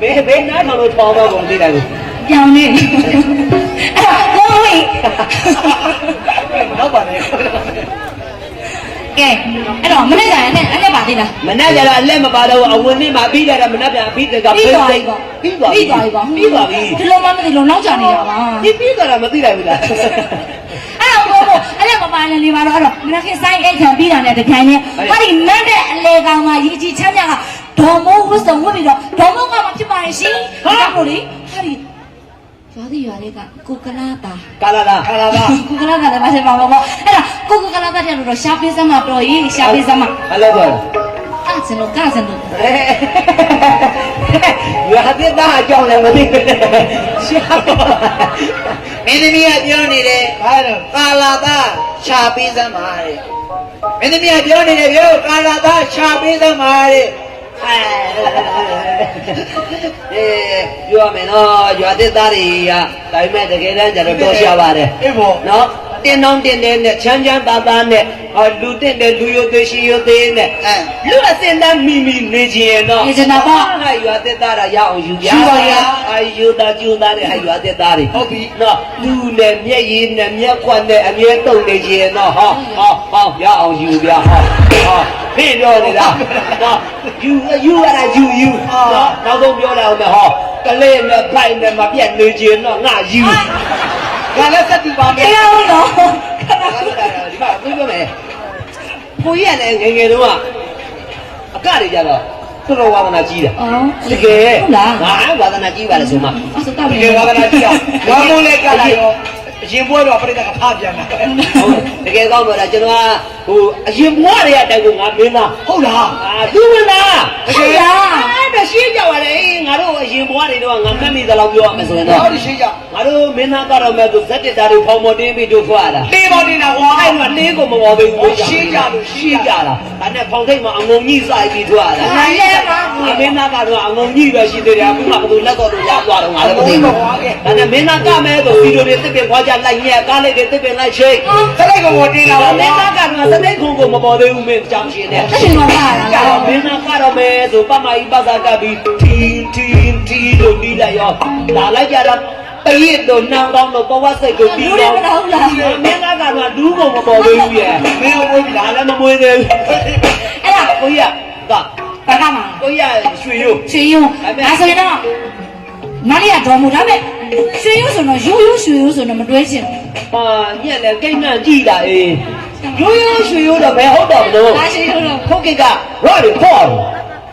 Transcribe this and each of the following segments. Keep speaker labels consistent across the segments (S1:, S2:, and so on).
S1: ဘယ်ဘယ်နားထောင်လို့ထောင်းတော့ကုန်သိတယ်ဘူး
S2: ပြောင်းနေအဲ့ဒါကိုဝေး
S1: တော့ပါနဲ့
S2: ကဲအဲ့တော့မနေ့ကလည်းအဲ့နဲ့ပါသေးလား
S1: မနဲ့ကြတော့အလက်မပါတော့အဝင်နေ့မှာပြီးကြတော့မနဲ့ပြန်ပြီးတက
S2: ပြီးသွားပြီပေါ့
S1: ပြီးသွားပြီ
S2: ပြီးသွားပြီပေါ့
S1: ပြီးသွားပြီ
S2: ဒီလိုမှမသိလို့နောက်ကျနေတာပါ
S1: ဒီပြီးသွားတာမသိလိုက်ဘူးလား
S2: အဲ့တော့ဘို့ဘို့အဲ့ဒါမပါလည်းနေပါတော့အဲ့တော့မနခင်ဆိုင်အိတ်ခံပြီးတာနဲ့တကြိုင်နဲ့ဟာဒီမန်းတဲ့အလေကောင်မှာရီကြီးချမ်းမြက ဒေါ်မိုးဝတ်စုံဝတ်ပြီးတော့ဒေါ်မိုးကမှဖြစ်ပါရဲ့ရှင်ဟာလို့လေဟာဒီရွာဒီရွာလေးကကိုကလာတာ
S1: ကာလာလာကာလာလာ
S2: ကိုကလာကလည်းမဆက်ပါဘူးပေါ့အဲ့ဒါကိုကိုကလာတဲ့တော့ရှာပေးစမ်းမတော်ရေးရှာပေးစမ်းမ
S1: ဟလိုတော့
S2: အဲ့စလို့ကစလို့
S1: ရွာတဲ့သားအကြောင်းလည်းမသိဘူးရှာပါ
S3: မင်းသမီးကပြောနေတယ်
S1: ဘာလို့
S3: ကာလာသားရှာပေးစမ်းပါတဲ့မင်းသမီးကပြောနေတယ်ပြောကာလာသားရှာပေးစမ်းပါတဲ့
S1: အေးပြောမယ်နော်ရွာတဲ့သားတွေကဒါပေမဲ့တကယ်တမ်းကျတော့တော်ရှာပါတယ်
S3: အေးပေါ့
S1: နော် တင်းတောင်းတင်းတဲ့နဲ့ချမ်းချမ်းသာသာနဲ့ဟောလူတင့်တဲ့လူရိုသေးရှိရိုသေးနဲ့
S3: အဲ
S1: လူအစင်တန်းမိမိနေခြင်းရဲ့နော်
S2: နေချင်တာပေါ့
S1: ဟာရွာသက်သားရရအောင်ယူပြ
S3: ယူပါရ
S1: အာယူတာကျူသားတဲ့ဟာရွာသက်သားတွေ
S3: ဟုတ်ပြီ
S1: နော်လူနဲ့မျက်ရည်နဲ့မျက်ခွက်နဲ့အမြဲတုံနေခြင်းရဲ့နော်ဟောဟောဟောရအောင်ယူပြဟောဟောဖေးပြောနေတာနော်ယူယူရတာယူယူနော်နောက်ဆုံးပြောလာအောင်မယ်ဟောကလေးနဲ့ဖိုင်နဲ့မပြတ်နေခြင်းနော်ငါယူ
S3: ငါလည်းစက်တူပါမယ်
S2: တရားဟုတ်တော့
S1: ဒီမှာပြောပြောမယ်ကိုကြီးကလည်းငယ်ငယ်တုန်းကအကတွေကြတော့တော်တော်ဝါသနာကြီးတယ်
S2: အော်
S1: တကယ်
S2: ဟုတ်လား
S1: ငါဝါသနာကြီးပါလေဆိုမှ
S2: အဲ့ဆိုတော့
S3: တကယ်ဝါဒနာကြည့်အောင်ဝါမိုးလေးကြလိုက်ရော အရင်ပွဲတော့ပြိတ္တကဖားပြန်တာ
S1: ဟုတ်တကယ်ကောင်းတော့လားကျွန်တော်ကဟိုအရင်ဘွားတွေကတိုင်ကိုငါမင်းသား
S3: ဟုတ်လား
S1: အာသူမင်းသား
S3: တကယ်
S1: အဲ့ဒါရှင်းကြပါလေငါတို့အရင်ဘွားတွေတော့ငါမှတ်မိသလောက်ပြောရမယ်ဆိုရင်တော့
S3: ဟုတ်တယ်ရှင်းကြ
S1: ငါတို့မင်းသားကတော့မဲ့သူဇက်တက်တာတွေဖောင်းမတင်းပြီးတို့ဖွာတာ
S3: လေးပေါ်နေတာကွာ
S1: အဲ့မှာတင်းကိုမပေါ်သေးဘူး
S3: ရှင်းကြလို့ရှ
S1: ရှ
S3: င်း
S1: င်း
S3: ကြ
S1: ကြတာဒါနဲ့ဖောင်ထိတ်မှာအငုံကြီးစိုက်ပြီးထွာတာ
S2: နိုင်ရဲ့ပါ
S1: အမင်းသားကတော့အငုံကြီးပဲရှိသေးတယ်အခုမှဘယ်သူလက်တော်တို့ရသွားတော့ငါလည်းမသိဘူးဒါနဲ့မင်းသားကမဲဆိုဗီဒီယိုတွေတစ်ပင်ခွာကြလိုက်ညက်ကားလိုက်တွေတစ်ပင်လိုက်ချိတ်
S3: စလိုက်ကောင်ပေါ်တင်တာ
S1: ဒါ
S3: ပါ
S1: မင်းသားကတော့စတဲ့ခုံကိုမပေါ်သေးဘူးမင်းကြောင်ရှင်နဲ့
S2: တက်ရှင်တော့ပါလား
S1: ကြတော့မင်းသားကတော့မဲဆိုပမကြီးပတ်စာကပ်ပြီးထင်းထင်းထင်းလို့ပြီးလိုက်ရောလာလိုက်ကြတော့ပရစ်တို့နှောင်းကောင်းတို့ပဝတ်စိတ်တို့ပြီးတော့မင်းသားကတော့ဒူးကုန်မပေါ်သေးဘူးရဲ့
S3: မင်းဝေးပြီလား
S1: ဒါလည်းမမွေးသေးဘူး
S2: အဲ့ဒါ
S1: ကိုကြီးကက
S2: ဘာကမှ
S1: ကိုကြီးကရွှေရိုး
S2: ရွှေယုံဒါဆိုရင်တော့မလေးကတော့မူဒါမဲ့ ရွှေယုံဆိုတော့ရိုးရိုးရွှေယုံဆိုတော့မတွဲချင်
S1: ဟာညက်လည်းကိန်းနဲ့ကြည်လာအေးရိုးရိုးရွှေရိုးတော့ဘယ်ဟုတ်တော့မလို့
S2: ဒါရွှေယုံတော့
S1: ခုတ်ကိကရော်ရီဖော်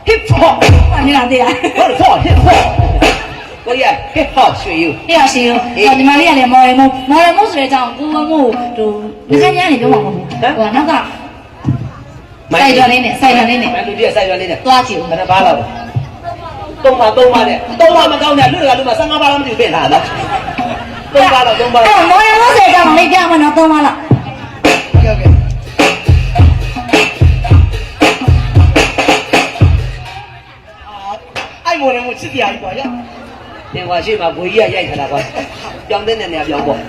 S1: hip hop
S2: ဘာနေတာသေးလား
S1: ရော်ရီဖော် hip hop ကိုကြီးက hip hop ရွှေရိုး
S2: အဲ့ရရှိရောဒီမလေးကလည်းမော်ရမို့မော်ရမို့ဆိုတဲ့အကြောင်းကိုကမို့ဟိုငကညာနေပြောမှာမဟုတ်ဘူးဟိုနောက်ကစိုက်တော်လေးနဲ့စိုက်တော်လေးနဲ့
S1: မန်လူကြီးဆိုင်ရွက်လေးနဲ့
S2: သွားကြည့်ဦး
S1: ဘယ်နှပါလောက် သုံးပါသုံးပါနဲ့သုံးပါမကောင်းတဲ့လူကလူမှာ15ပါလောက်မသိဘူးပြင်လာလားသုံးပါလောက်သုံးပါ
S2: အဲ့မော်ရမို့ဆိုတဲ့အကြောင်းလေးပြမနော်သုံးပါလား
S3: ဟုတ်ကဲ့အဲ့မော်လည်းမချစ်တရားကြီးပါရ
S1: တင်ွာရှိမှာဘွေကြီးကရိုက်ခလာကွာပြောင်းတဲ့နေရာပြောင်းပေါ့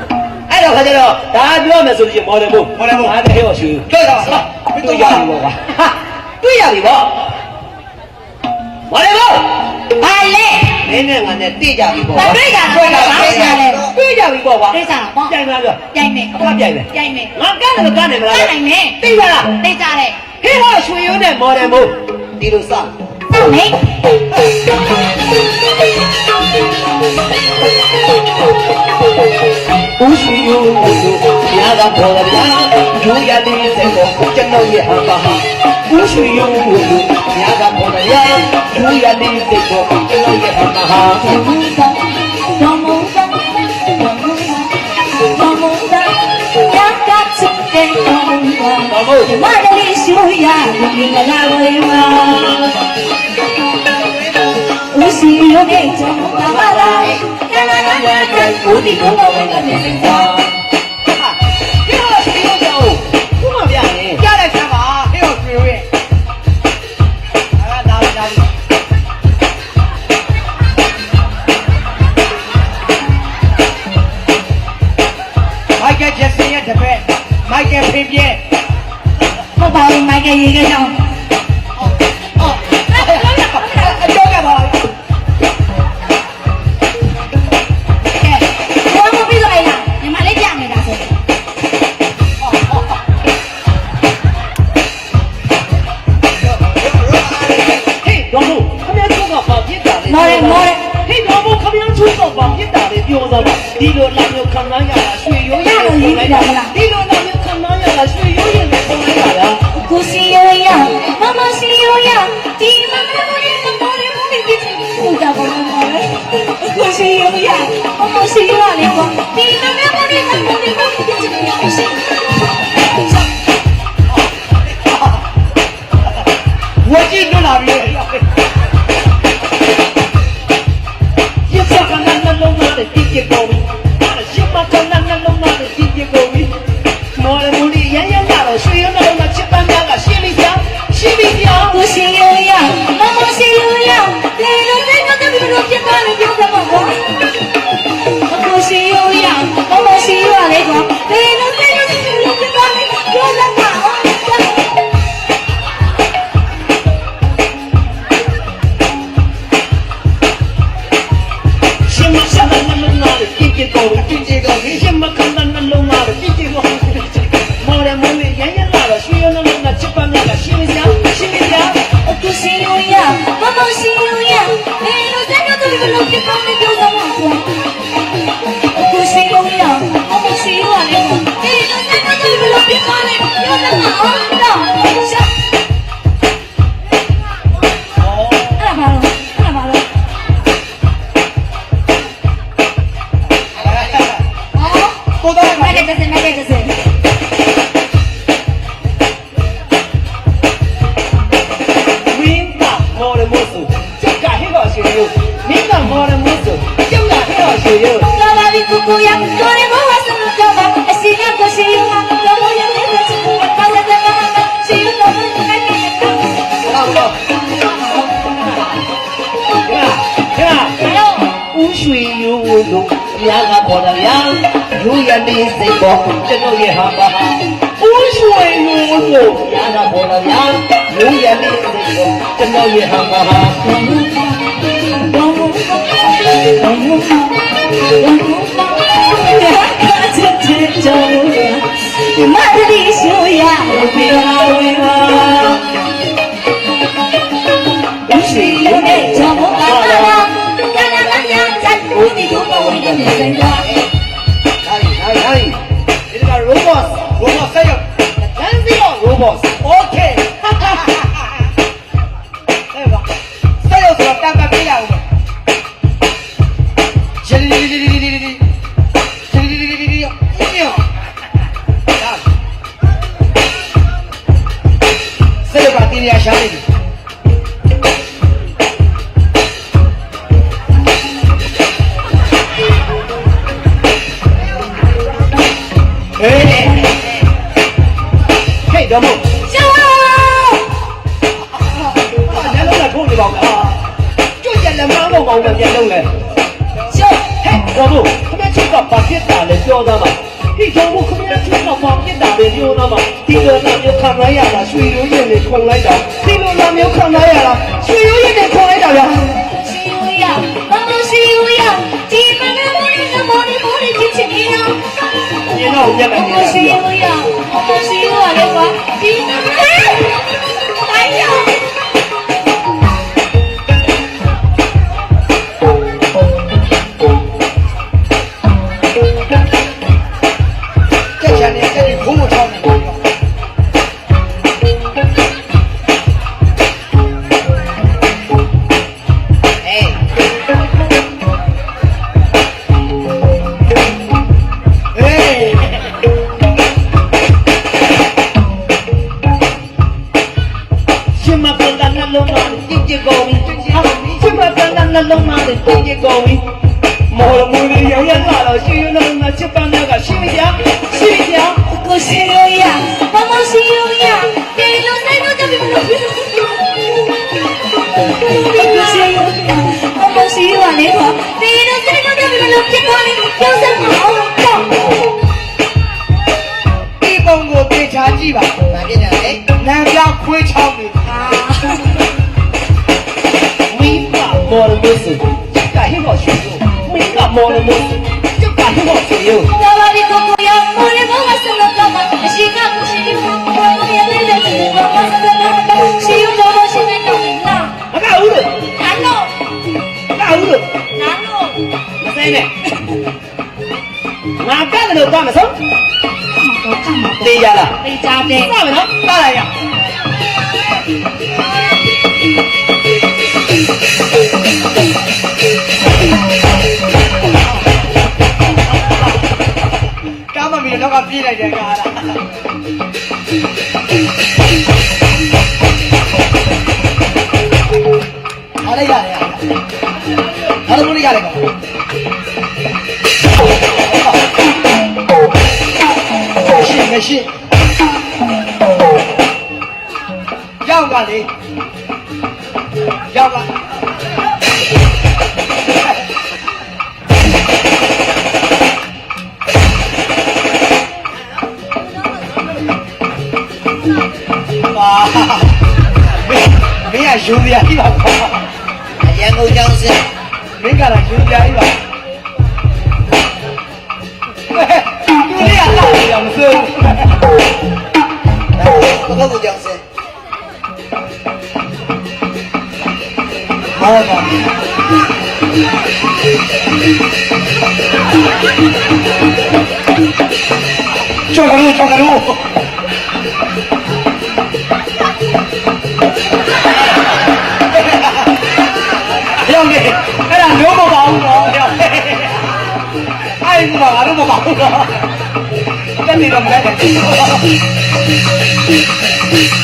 S1: အဲ့တော့ခါကျတော့ဒါပြောမယ်ဆိုလို့ရှိရင်မော်ဒယ်ဘုငါတည်းရောရွှေ
S3: တွေ့တော့လား
S1: တွေ့ရပြီပေါ့ကွာတွေ့ရပြီပေါ့မော်ဒယ်ဘု
S2: ဘာလဲ
S1: မင်းနဲ့ငါနဲ့တိကြပြီပေါ့
S2: ဘာတွေ့တာတွေ့တာဘာလဲ
S1: တွေ့ကြပြီပေါ့ကွာ
S2: တွေ့ကြတာပေါ့
S1: ပြိုင်ပါပြော
S2: ပြိုင်မယ်
S1: အကွာပြိုင်မယ်
S2: ပြိုင်မယ်
S1: ငါကန်းတယ်ကန်းတယ်မလား
S2: နိုင်မယ်
S1: သိပါလား
S2: သိကြတယ်
S1: ဟေးဟောရွှေရိုးနဲ့မော်ဒယ်ဘုဒီလိုစ
S2: ဟုတ်မေ
S1: ဦးရှိယိုးညာကပေါ်လာဂျူရတဲ့စက်ကိုကျွန်တော်ရဲ့ဟာပါဦးရှိယိုးညာကပေါ်လာဂျူရတဲ့စက်ကိုကျွန်တော်ရဲ့ဟာပါ
S2: တော်မူတာတော်မူတာတော်မူတာတော်မူတာရကချစ်တဲ့တော်မူတာဒီမလေးရှိုးရဒီငလာဝေးမှာ နာကိုဒီကိုတော့ဝင်နေတယ်
S1: ဟေးဟောရှိယိုးကြောင်းခုမှပြရင်
S3: ကြားလိုက်စမ်းပါဟဲ့ဟောတွေ့ရဲ့အာဒါဒါမိုက်ကယ်ဂျက်ဆင်ရဲ့တပည့်မိုက်ကယ်ဖေးပြဲ
S2: ဟုတ်ပါဘူးမိုက်ကရေခဲကြောင်း ရားကပေါ်တော်ရာလူ
S4: ရမင်းစိ
S2: တ်ပေါ်ကျွန်တော်ရဲ့ဟာပါဟာဦးရွှေလူကို
S4: ဘုရားကပေါ်
S2: တော်ရာလူရမင်း
S4: စိတ်ပေါ်ကျွန်တော်ရဲ့
S2: ဟာပါဟာမတ်တိရှိုးရပြေ
S4: လာဝင်ပါရှိ
S2: ရဲ့ ရောဘဝိကနေစံကြာဟို
S4: င်း
S1: ဟိုင်းဟိုင်းဒီကရောဘော့ရောဘော့ဆက်ရတန်းစီရောဘော့ ကြ
S2: ည့်ပါ။ဘာဖြစ်နေလဲ။လမ်းပြောင်းခွေးချောင်းနေခါ။
S4: ဝိပါမော်လမစ်စ်။ဒါ
S1: ဟိဘော
S2: ရှိလို့။ဝိပါမော်လမစ်စ်။ကျုပ်
S4: ကဟိဘောရှိလို့။တော်ပါပြီကိုကိုရမော်လမစ်စ်
S1: လို့
S4: တော့
S2: မရှိကမရှိဘူးရှိ
S4: ဘူး။ဘာလို့ရလဲလဲ။ဘာလို့လဲလဲ။ရှိရတော့ရှိနေတော့လား။
S2: မကဘူးလို့။
S4: နာလို့။
S2: မကဘူးလို့။
S4: နာလို့။
S2: မဆိုင်နဲ့။
S3: ငါကလည်း
S2: တော့မဆုံး။
S3: သေးရလား
S2: ပေးကြတယ်
S3: စမယ်နော်စလိုက်ရကာမမီတော့ကပြေးလိုက်တယ်ကားလားအားလိုက်ရတယ်အားလုံးလို့ရတယ် ကောမရှိမရှိရောက်ပါလေရောက်ပါပါမင်းကယူပြာကြီးပါ ကလူချောကလူရောင်နေအဲ့ဒါလုံးမပါဘူးတော့ရောင်အဲ့ဒီမှာငါတို့မပါဘူးတော့တက်နေတော့မလိုက်တယ်ဘော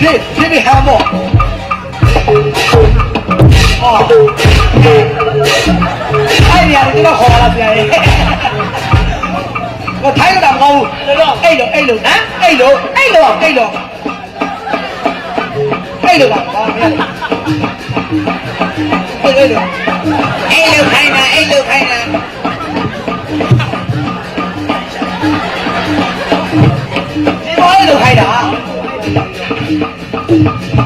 S3: Give, give me half more. Oh. Ai nhà thì nó khổ làm gì? Mà thấy nó làm ngu. Ê đồ, ê đồ, á, ê đồ, ê đồ, ê đồ. Ê đồ làm ngu. Ê đồ. Ê đồ khai nè, ê đồ khai nè. လ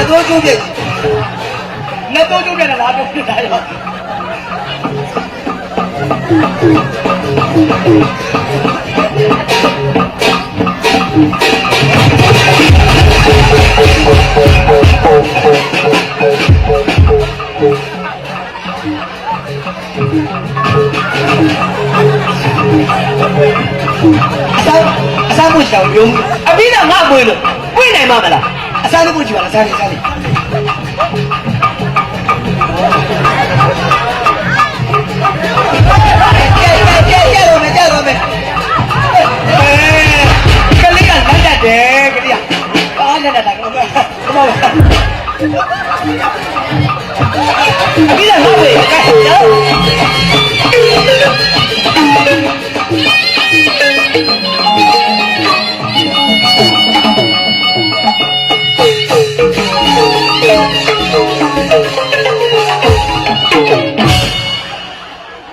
S3: က်တော့ကျုပ်ပြက်လက်တော့ကျုပ်ပြ
S5: က်လားတော့ဖြစ်တာ
S3: ရော အစားဖို့ချောင်ပြုံးအပြီးတော့ငါပွေလို့ပွေနိုင်မှာမလားအစားလို့ဖို့ချင်ပါလားစားနေစားနေ ဘာဘာအပြီးတော့ငါပွေကဲရော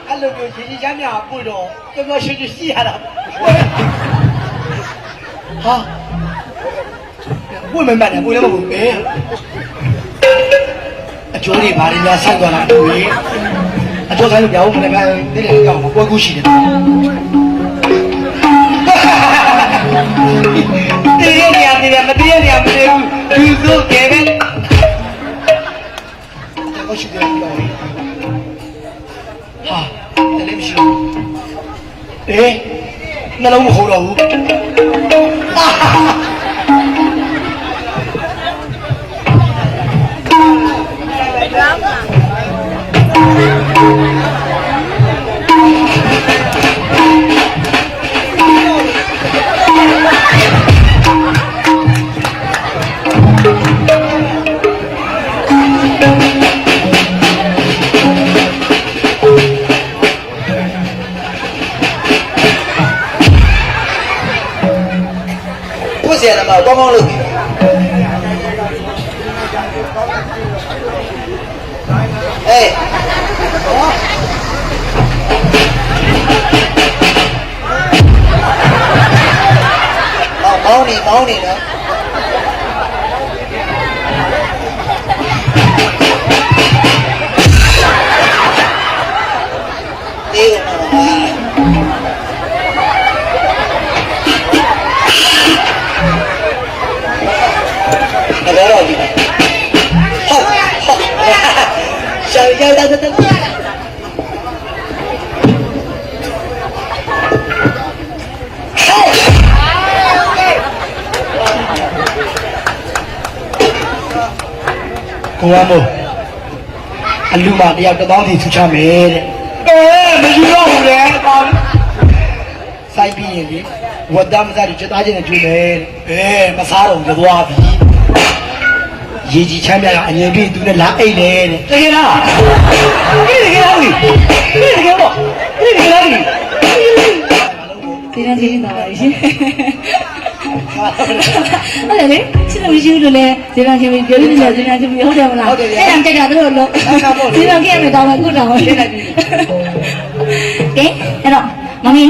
S3: အဲ့လိုမျိုးရှင်ကြီးချမ်းမြပွေတော့တော် တော်ရှိရှိရတာဟာပွေမမှန်တယ်ပွေလည်းမဟုတ်ဘူးပဲအကျိုးတွေဘာတွေများဆက်သွားတာတွေ့အကျိုးဆိုင်လို့ပြောင်းမနေကန်ဒီလေကောင်းပွဲကူးရှိတယ်တည်ရနေရနေမတည်ရနေရမတည်ဘူးသူစိုးကဲပဲတော့ရှိတယ်ပြောင်းဟာတလည်းမရှိဘူးအေးနှလုံးမခေါ်တော့ဘူး Yeah. ရှာရရတဲ့တဲ့ကိုဝမ်းမို့အလူမတယောက်တစ်ပေါင်းစီထူချမယ်တဲ့အဲမယူတော့ဘူးလေကောင်းစိုက်ပြီးရင်လေဝတ်သားမစားဒီချက်သားချင်းနဲ့ကျွေးမယ်တဲ့အဲမစားတော့ဘူးသွားပြီ ရေကြီးချမ်းပြရအငြင်းပြီးသူနဲ့လာအိတ်လေတဲ့တကယ်လားဒီတကယ်လားဒီတကယ်တော့ဒီတကယ်လားဒီ
S2: ဒီနေ့ဒီနေ့တော့ပါရှင်ဟုတ်တယ်လေချစ်လို့ရှိလို့လေဒီနေ့ချင်းပြောပြီးလို့ဒီနေ့ချင်းဟုတ်တယ်မလားအဲ့ဒါကြိုက်တာတို့လို့ဒီနေ့ကြည့်ရမယ်တော့မကုတောင်းရှင်းလိုက်ပြီကဲအဲ့တော့မမီ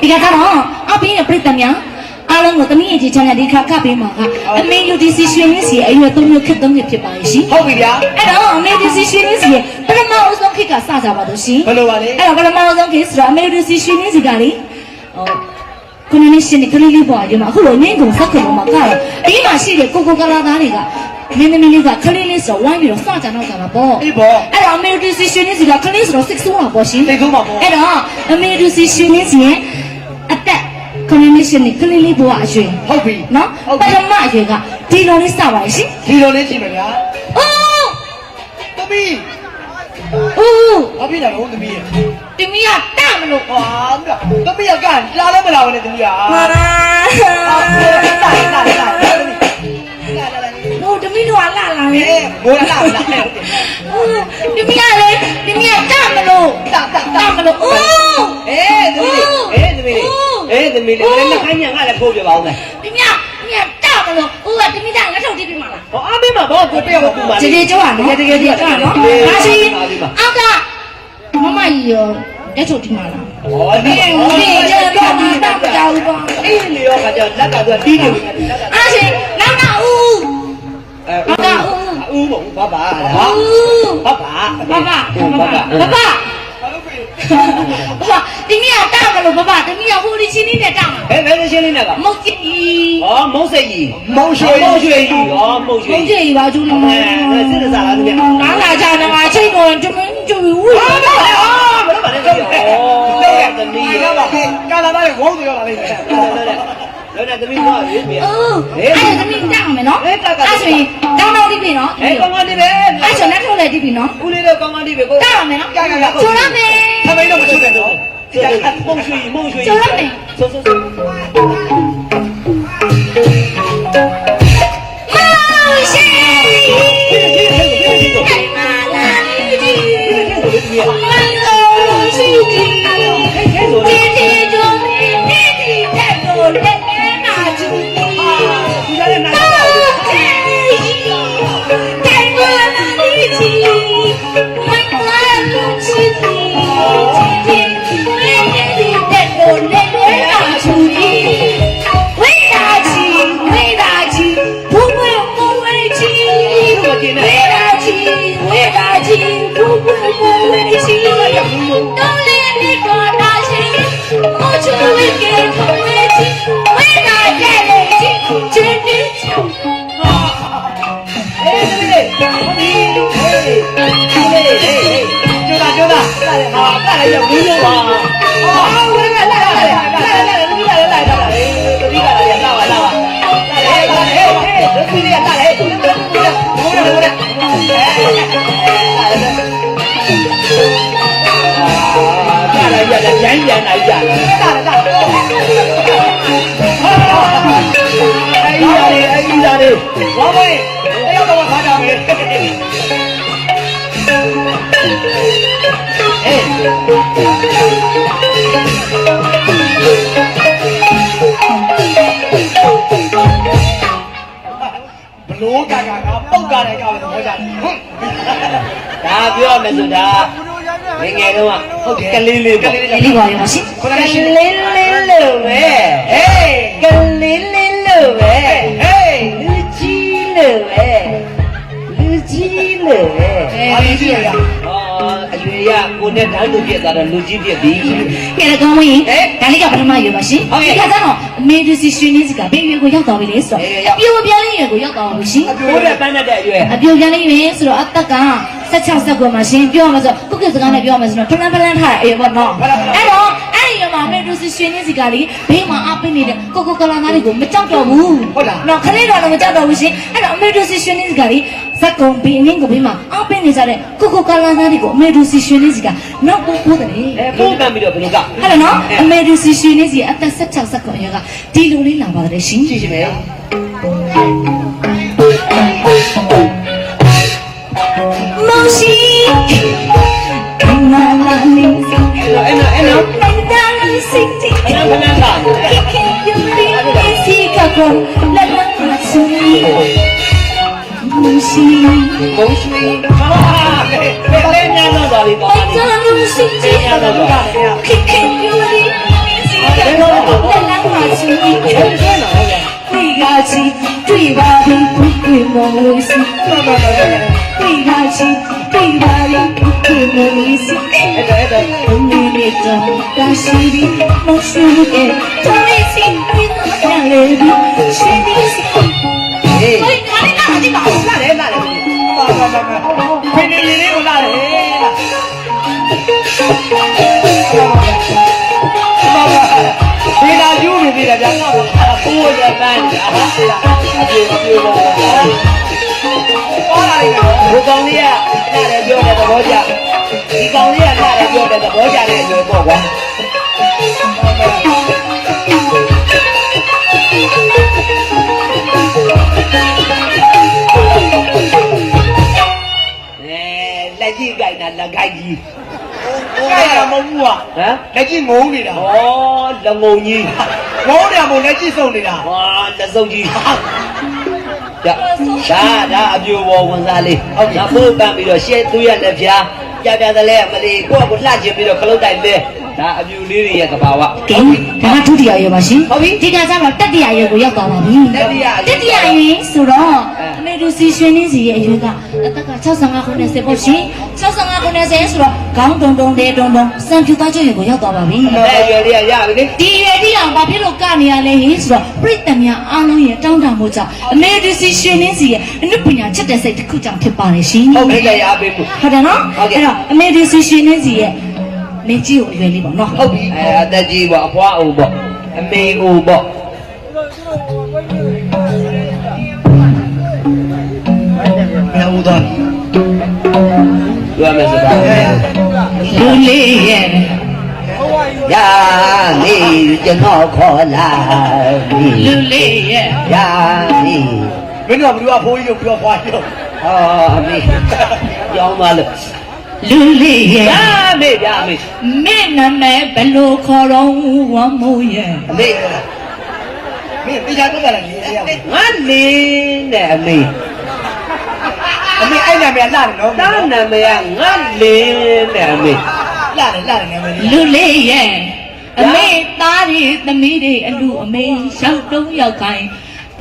S2: ဒီကတော့အပင်းရဲ့ပြိတ္တများ အားလုံးကိုတမီးရဲ့ကြီးချမ်းတဲ့ဒီခါကပေးမှာကအမေ UDC ရွှေရင်းစီအဲ့ဒီသုံးမျိုးခက်သုံးမျိုးဖြစ်ပါရဲ့ရှင်
S3: ဟုတ်ပြီဗျာ
S2: အဲ့တော့အမေ UDC ရွှေရင်းစီရဲ့ပထမအဆုံးခေတ်ကစကြပါတော့ရှင်
S3: ဘယ်လိုပါလဲ
S2: အဲ့တော့ပထမဆုံးခေတ်ဆိုတော့အမေ UDC ရွှေရင်းစီကလေဟိုခုနလေးရှင်းနေကလေးလေးပေါ်ရမှာအခုလိုငင်းကုန်ဆက်ကုန်မှာကတော့ဒီမှာရှိတဲ့ကိုကိုကလာသားတွေကမင်းသမီးလေးကကလေးလေးဆိုဝိုင်းပြီးတော့စကြတော့ကြတာပေါ့
S3: အေးပေါ့
S2: အဲ့တော့အမေ UDC ရွှေရင်းစီကကလေးဆိုတော့ six ဆုံးတာပေါ့ရှင်
S3: သိဆုံးပါပေါ့
S2: အဲ့တော့အမေ UDC ရွှေရင်းစီရဲ့အသက် ခုနလေးရှင်းနေကလေးလေးပေါ်အရွှေ
S3: ဟုတ်ပြီ
S2: နော်
S3: ဟုတ်
S2: ပ
S3: ပြီ
S2: ထမအရွယ်ကဒီလိုလေးစပါရဲ့ရှင်
S3: ဒီလိုလေးကြည့်မယ်ဗျာ
S2: အိုး
S3: သမီး
S2: အိုး
S3: ဘာဖြစ်လဲဟုတ်သမီးရဲ့
S2: တမီးကတမလို့
S3: ဟာသမီးကကန်လာလည်းမလာဘူးနဲ့သမီးက
S2: ဟာ
S3: လာလာလာလာသမီးလာလာလာ
S2: ဟို တမီးတို့ကလာလာလေ
S3: အေးဘောလာလာလာ
S2: တမီးကလေတမီးကတမလို့
S3: တာတာ
S2: တမလို့အိုး
S1: အေးသမီးလေးအေးသမီးလေးအေးသမီးလေးလည်းခိုင်းညံငါလည်းပို့ပြပါဦးမယ်
S2: တမီးကတမီးကတမလို့အိုးကတမီးကငါထုတ်တိပြမှာလား
S1: ဟောအမေမှာဘောကိုတယောက်ကူပါ
S2: တကယ်ကြောက်နော်တကယ်တကယ်ကြောက်နော်ဒါရှိအောက်ကမမကြီးရောလက်ထုတ်တိမှာလား
S1: ဟောဒီ
S2: ဒီဒီကျတော့မတမကြောက်ဘူးပေါ့
S1: အေးလေရောခါကျလက်ကသူတီးနေပြီလက်က
S2: အဲဦး
S1: ဦးမဟုတ်
S2: ဘာ
S1: ဘာဘာ
S2: ဘာဘာဘာဘာဘာဘာဟာဒီနေ့ကတာမလို့ဘာဘာဒီနေ့ကဟိုဒီချင်းလေးနဲ့တာမှာ
S1: ဘယ်ဘယ်ဒီချင်းလေးနဲ့က
S2: မုတ်ကြီး
S1: ဩမုတ်စိတ်ကြီး
S3: မုတ်ရွှေ
S1: မုတ်ရွှေကြီးဩမုတ်
S2: ရွှေ
S1: မု
S2: တ်ကြီးပါကျူးနေမှာ
S1: အဲစစ်တစားလားသူက
S2: နားလာကြတော့အချိန်ကုန်ကျွန်း
S1: ကျွ
S2: န်းဦး
S1: ဘာဘာဘာဘာလဲဩသမီး
S3: ကလာပါကလာပါဝုန်းတွေရောလာလိမ့်မယ်
S1: လောကသမီးတော့ရေးပြ။
S2: ဟုတ်။အဲ့ဒါသမီးတောင်းမယ်နော်။အဲ့ဒါက
S1: အဲ့ဆိုရင်ကောင်း
S2: ကောင်းတိ
S1: ပြီနော်။အဲ့ကောင်းကောင်းတိပဲ။
S2: အဲ့ဆိုနောက်
S3: ထုတ်လိုက်တိ
S2: ပြီနော်။ဦးလေးတော့ကောင်းကောင်းတိပဲကို။တောင်းမယ်နော်။ကြာကြာကြာ။ချိုးရမယ်။သမီးတော့မချိုးနဲ့နော်။
S1: ကြာကြာမုံရွှေမုံရွှေ။ချိုးရမယ်။ဆိုဆိုဆို။ တာလည်းရောက်ဘူးလို့ပါဟာဝဲလာလာလာလာလာသမီးလာလာလာလာသမီးလာလာလာလာလာလာဟေးဟေးသမီးလေးတာလေဘိုးရဘိုးရဘိုးရလာလာရရရမ်းရမ်းလာကြလာလာလာအေးရတယ်အေး
S3: လို့ကာကာကပုတ်ကာတဲ့ကောင်တော့ဟောကြတယ်ဟုတ်
S1: ဒါပြောမယ်ဆိုတာငယ်ငယ်တုန်းကဟုတ်ကလေးလေးပေါ့
S2: လေးလေးပါရပါရှင်
S1: ကလေးလေးလို့ပဲဟေးကလေးလေးလို့ပဲဟေးလူကြီးလို့ပဲလူကြီးလို့ပဲ
S3: ဘာလို့ကြည့်ရ
S1: ဟောအရွယ်ရကိုနဲ့တန်းလူပြစ်သွားတော့လူကြီးပြစ်ပြီ
S2: ကဲကောင်းဝင်
S1: ဟဲ့
S2: ဒါလေးကပထမရွယ်ပါရှင်
S1: ဟုတ်ကဲ့
S2: ဒီကစားတော့အမေဒီစီရှင်နေစီကဘေးရွယ်ကိုရောက်သွားပြီလေဆို
S1: ဘေးရွယ်
S2: တော့
S1: ရောက်
S2: အပြိုပြလေးရွယ်ကိုရောက်သွားပြီရှင်
S1: ကိုနဲ့ပန်းတဲ့အရွယ်
S2: အပြိုပြလေးရွယ်ဆိုတော့အသက်က16ဆက်ကွယ်မှာရှင်ပြောမှာဆိုကုက္ကစကားနဲ့ပြောမှာဆိုတော့ဖလန်ဖလန်ထားရအေးပေါ့နော်အဲ့တော့အဲ့ဒီမှာအမေဒီစီရှင်နေစီကလေဘေးမှာအပိနေတဲ့ကိုကိုကလာသားတွေကိုမကြောက်တော့ဘူးနော်ခလေးတော်တော့မကြောက်တော့ဘူးရှင်အဲ့တော့အမေဒီစီရှင်နေစီကလေ ဇက်ကုံဘင်းငင်းကိုဘေးမှာအပိနေကြတဲ့ကိုကိုကလာသားတွေကိုအမေဒီစီရှင်နေစီကနောက်ပို့ပို့တယ်
S1: အဲပုံကံပြီးတော့ဘယ်လိုက
S2: အဲ့ဒါနော်အမေရိစီရှင်နေစီအသက်16စက္ကန့်ရကဒီလိုလေးလာပါတယ်ရှင်
S1: ကြည့်ရှင်မယ်
S2: မောရှိနာလာနေစီ
S1: အဲ့နော်အဲ့နော်
S2: နိုင်တာလို့စိတ်တည်
S1: ဖလန်းဖလန်းက
S2: ခင်ယူပြီးနေစီကကောလာလာမချူမောရှိ
S1: ဘုံရွှေဟာဘယ်ဘယ်ညံတော့တော်ပြီပေါ့
S2: နိုင်တာလို့စိတ်တည်ခင်ခင်ယူပြီးနေစီကကောလာလာမချူ
S1: ဘယ်ကျွန်းတော့ဟုတ်ကဲ့
S2: တွေ့ရချီတွေ့ပါပြီတွေ့မောစီ
S1: တော်တော်တော်တော်
S2: တွေ့ပါချီတွေ့ပါပြီတွေ့မောစီ
S1: အဲ့ဒါအဲ့ဒါ
S2: အမေနဲ့တော့တာရှိပြီမရှိရဲ့တိုးလေးစီတွေ့တော့ရတယ်ရှင်ဒီစီ
S1: ဘောကျဒီကောင်လေးကလာတယ်ပြောတဲ့သဘောကျတဲ့အရွယ်ပေါ့ကွာအဲလက်ကြီးကြိုက်တာလက်ကိုက်ကြီး
S3: ကိုယ်ကမဟုတ်ဘူးကွာ
S1: ဟမ်
S3: လက်ကြီးငုံနေတာ
S1: ဩလက်ငုံကြီး
S3: ငုံတယ်မို့လက်ကြီးစုံနေတာ
S1: ဟာလက်စုပ်ကြီး ဒါဒါဒါအပြိုပေါ်ဝန်စားလေးဟုတ်ဒါပို့ပန်းပြီးတော့ရှဲသွေးရလက်ဖျားပြပြသလဲမလေးကိုယ့်ကိုလှချင်ပြီးတော့ခလုတ်တိုက်လဲ ဒါအပြိုလေးတွေရဲ့ကဘာဝ
S2: ကဲဒါကဒုတိယရွယ်ပါရှင်
S1: ဟုတ်ပြီ
S2: ဒီကကျတော့တတိယရွယ်ကိုရောက်သွားပါပြီ
S1: တတိယရွယ်
S2: တတိယရွယ်ဆိုတော့
S1: အဲ
S2: အမေတို့စီရှင်နေစီရဲ့အရွယ်ကအသက်က65ခုနဲ့ဆက်ဖို့ရှင်65ခုနဲ့ဆက်ဆိုတော့ခေါင်းတုံတုံတဲတုံတုံစံပြူသားချက်ရွယ်ကိုရောက်သွားပါပြီ
S1: အဲ့ရွယ်လေးကရပြီလေ
S2: ဒီရွယ်ဒီအောင်ဘာဖြစ်လို့ကနေရလဲဟင်ဆိုတော့ပြိတ္တများအားလုံးရဲ့တောင်းတမှုကြောင့်အမေဒီစီရှင်နေစီရဲ့အနုပညာချက်တဲ့စိတ်တစ်ခုကြောင့်ဖြစ်ပါတယ်ရှင်
S1: ဟုတ်ကဲ့ရပေးမှု
S2: ဟုတ်တယ်နော်
S1: ဟုတ်ကဲ့
S2: အဲ့တော့အမေဒီစီရှင်နေစီရဲ့ မင်းကြီးကိုအရွယ်လေးပေါ့နော်
S1: ဟုတ်ပြီအဲအသက်ကြီးပေါ့အဖွားအိုပေါ့အမေအိုပေါ့
S3: ဘယ်ဦးသား
S1: ပြောမယ်ဆိုတာ
S2: လူလေးရဲ့
S1: ရာနေကျွန်တော်ခေါ်လာပြီ
S2: လူလေးရဲ့
S1: ရာနေ
S3: မင်းတို့ကဘယ်သူကဖိုးကြီးကိုပြောဖွားရော
S1: ဟောအမေကြောင်းသွားလို့
S2: လူလေးရဲ့
S1: ရာမေရာမေ
S2: မင်းနာမည်ဘယ်လိုခေါ်တော့ဝမ်းမိုးရဲ့
S1: အမေ
S3: မင်းတရားတော့တယ်လေရ
S1: ငါနေနဲ့အမေ
S3: အမေအဲ့နာမည်လာတယ်နော်
S1: တာနာမည်ကငါလင်းနဲ့အမေ
S3: လာတယ်လာတယ်နာမည်
S2: လူလေးရဲ့အမေသားတွေသမီးတွေအလူအမေရောက်တုံးရောက်ခိုင်း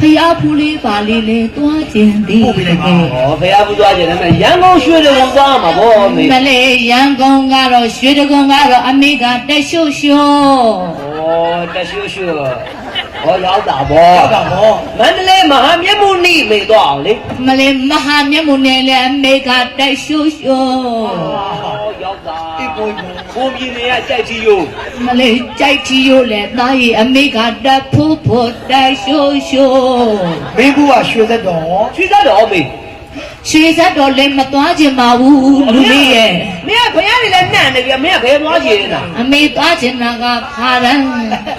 S2: ဖျားဖူးလေးပါလေးလေးသွားခြင်းသည်
S1: ဟောဘုရားဘူးသွားကြတယ်မယ်ရန်ကုန်ရွှေတွေဝင်သွားမှာဗောအမေ
S2: မလေးရန်ကုန်ကတော့ရွှေတကုံကတော့အမေကတက်ရှုပ်ရှုပ်
S1: ဩတရှုရှုဟောရောက်တာဗော
S3: ဟုတ်တာဗော
S1: မန္တလေးမဟာမြတ်မုနိမေသွားအောင်လေ
S2: မလေးမဟာမြတ်မုန်နဲ့လည်းအမေကတက်ရှုပ်ရှုပ်
S1: ဟောရောက်တာ
S3: ဒီကို ကို
S1: ဘုံပြင်းနေရကြိုက်ချီယို
S2: မလေးကြိုက်ချီရိုးလဲသားရီအမေကတက်ဖို့ဖို့တက်ရှုပ်ရှုပ်
S3: မင်းကူကရွှေသက်တော်
S1: ချီတတ်တော်အမေ
S2: ရွှေဆက်တော်လည်းမသွားခြင်းပါဘူးလူလေးရဲ့
S1: မင်းကဘုရားတွေလည်းနှံ့နေပြီမင်းကဘယ်သွားချင်နေတာ
S2: အမေသွားခြင်းနာကဖာရန်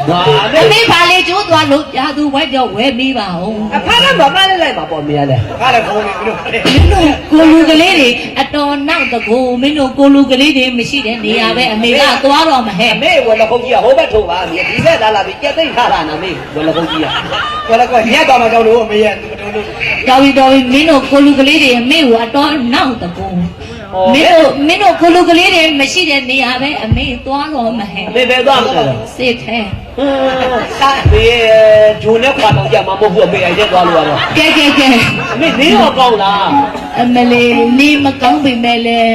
S1: ဟာအ
S2: အ
S1: မေ
S2: မေပါလေကျိုးသွားလို့ပြာသူဝိုက်တော့ဝဲမိပါဦး
S1: အဖားကမမလေးလိုက်ပါပေါ့မင်းရတယ်
S3: ကားလည်းဖုန်းနေပြီလို့
S2: မင်းတို့ကိုလူကလေးတွေအတော်နောက်တကူမင်းတို့ကိုလူကလေးတွေမရှိတဲ့နေရာပဲအမေကသွားတော့မဟဲ့
S1: အမေဝလခုံကြီးကဟိုဘက်ထုတ်ပါမြေဒီဘက်လာလာပြီးကြက်သိမ့်ထားတာနာမေဝလခုံကြီးက
S3: ကိုလည်းကရက်သွားမှကြောက်လို့အမေရဲ့သူမတော်လို့
S2: တော်ပြီတော်ပြီမင်းတို့ကိုလူကလေးတွေအမေကိုအတော်နောက်တကူမင်းတို့မင်းတို့ခလူကလေးတွေမရှိတဲ့နေရာပဲအမေသွားတော့မဟဲ့
S1: အမေပဲသွားမလို့
S2: စစ်ထဲ
S1: မေဂျုံနဲ့ခွာတော့ကြမှာမဟုတ်ဘူးအမေအရက်သွားလို့ရတော့
S2: ကဲကဲကဲ
S1: အမေနေတော့ကောင်းလား
S2: အမလေးနေမကောင်းပေမဲ့လည်း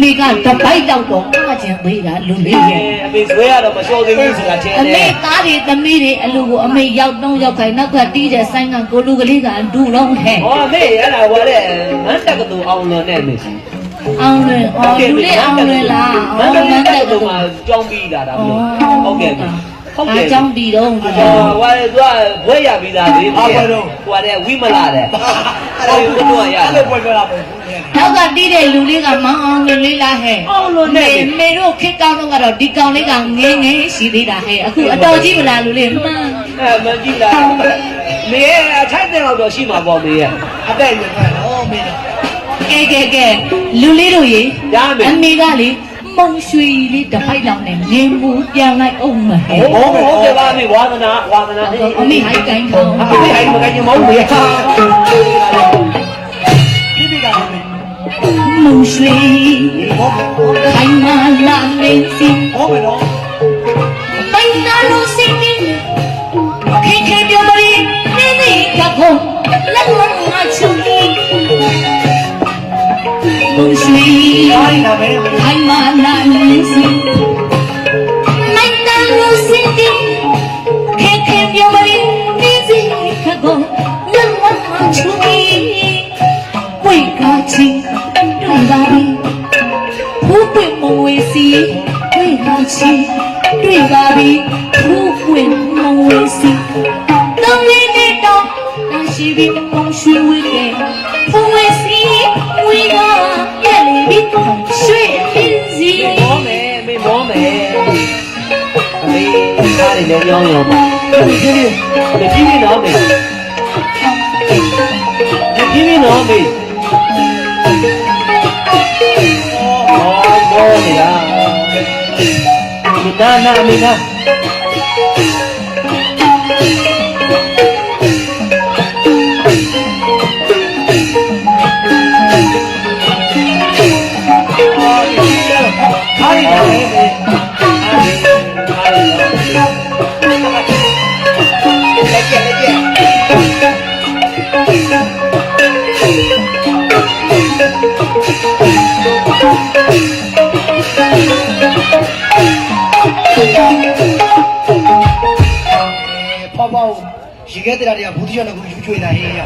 S2: မိကတပိုက်တော့တော့ကကျင်သေးတာလူလေးရဲ့
S1: အမေဇွဲရတော့မလျှော်သေးဘူးဆိုတာချင်း
S2: အ
S1: တ
S2: မေ
S1: ယ်
S2: သားတွေသမီးတွေအလူကိုအမေရောက်တော့ရောက်ခိုင်းနောက်ကတီးတဲ့ဆိုင်ကကိုလူကလေးကဒူလုံးဟဲ့
S1: ဟောအမေရလာဟောတဲ့မန်းတက်ကတူအောင်လို့နဲ့မေစီ
S2: အောင်လွင်အော်လူလေးအောင်လွင်လား
S1: မန်း
S2: အော်
S1: တ
S2: မ
S1: က်
S2: န်း
S1: တ
S2: တက်က်
S1: တူ
S2: တော့
S1: မှာကြောင်းပြီးလာတာမလို့ဟုတ်ကဲ့ ဟုတ်ကဲ့
S2: အကြောင်းပြီးတော့
S1: ဟောဟောသူကဘွဲရပြီးသားလေဟိုကတဲ့ဝိမလာတဲ့အဲ့ဒါကိုတော့ရ
S3: အဲ့လိုပွဲပြောတာမဟုတ်ဘူးလေ
S2: နောက်ကတီးတဲ့လူလေးကမောင်းအောင်လွင်လေးလားဟဲ့
S1: အောင်လို့နဲ့
S2: မေမေတို့ခစ်ကောင်းတော့ကတော့ဒီကောင်လေးကငင်းငင်းရှိသေးတာဟဲ့အခုအတော်ကြီးမလားလူလေးမှန်
S1: အဲမကြည့်လားမေအထိုက်တဲ့တော့ရှိမှာပေါ့မေရဲ့
S3: အသက်ရမယ်နော်မင်း
S2: ကဲကဲကဲလူလေးတို့ရေ
S1: ရမယ်
S2: အမေကလေ မုံရွှေလေးတစ်ပိုက်လောက်နဲ့ငင်းမှုပြန်လိုက်အောင်မဟဲ့
S1: ဟုတ်ဟုတ်ကဲ့ပါမေဝါသနာဝါသနာ
S2: အမေဟိုက်ကိုင်းထောင်း
S1: အမေအိမ်မကကြမဟုတ်ဘူး
S3: ပြပြတာမင်း
S2: မုံရွှေ
S3: ဘောဘော
S2: ခိုင်မာလာနေစီ
S3: ဘောမယ်နော်
S2: ရွှေ
S3: အား
S1: အားရလည်းကြောင်းရောပါဒီဒီဒီဒီဒီနော်မေဒီဒီဒီနော်မေအော်မောနေတာနာနာမေနာ
S3: ပေါပေါရေခဲတရာတွေကဘူးတိရနဲ့ကိုယူချွေလာဟေးရ